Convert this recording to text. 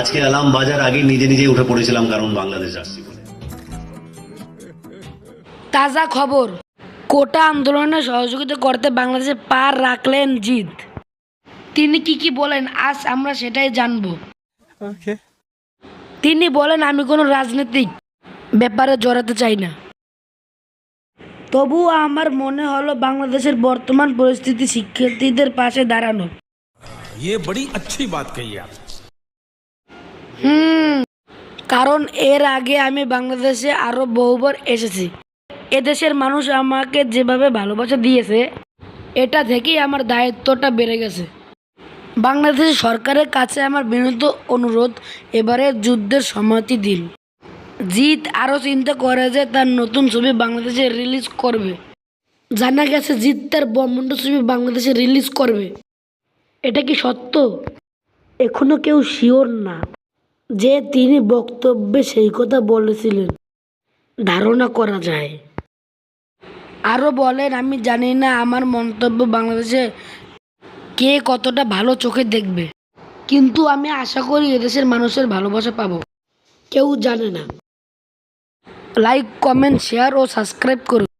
আজকে অ্যালার্ম বাজার আগে নিজে নিজে উঠে পড়েছিলাম কারণ বাংলাদেশ আসছি বলে তাজা খবর কোটা আন্দোলনে সহযোগিতা করতে বাংলাদেশে পার রাখলেন জিত তিনি কি কি বলেন আজ আমরা সেটাই জানব তিনি বলেন আমি কোনো রাজনৈতিক ব্যাপারে জড়াতে চাই না তবুও আমার মনে হলো বাংলাদেশের বর্তমান পরিস্থিতি শিক্ষার্থীদের পাশে দাঁড়ানো ये बड़ी अच्छी बात कही आप হুম কারণ এর আগে আমি বাংলাদেশে আরও বহুবার এসেছি। এদেশের মানুষ আমাকে যেভাবে ভালোবাসা দিয়েছে, এটা থেকেই আমার দায়িত্বটা বেড়ে গেছে। বাংলাদেশ সরকারের কাছে আমার বিনীত অনুরোধ, এবারে যুদ্ধের সম্মতি দিন। জিৎ আরও চিন্তা করে যে তার নতুন ছবি বাংলাদেশে রিলিজ করবে। জানা গেছে জিৎ তার ব্রহ্মাণ্ড ছবি বাংলাদেশে রিলিজ করবে। এটা কি সত্য? এখনও কেউ শিওর না। যে তিনি বক্তব্যে সেই কথা বলেছিলেন, ধারণা করা যায়। আরও বলেন, আমি জানি না আমার মন্তব্য বাংলাদেশে কে কতটা ভালো চোখে দেখবে, কিন্তু আমি আশা করি এদেশের মানুষের ভালোবাসা পাবো। কেউ জানে না। লাইক, কমেন্ট, শেয়ার ও সাবস্ক্রাইব করুন।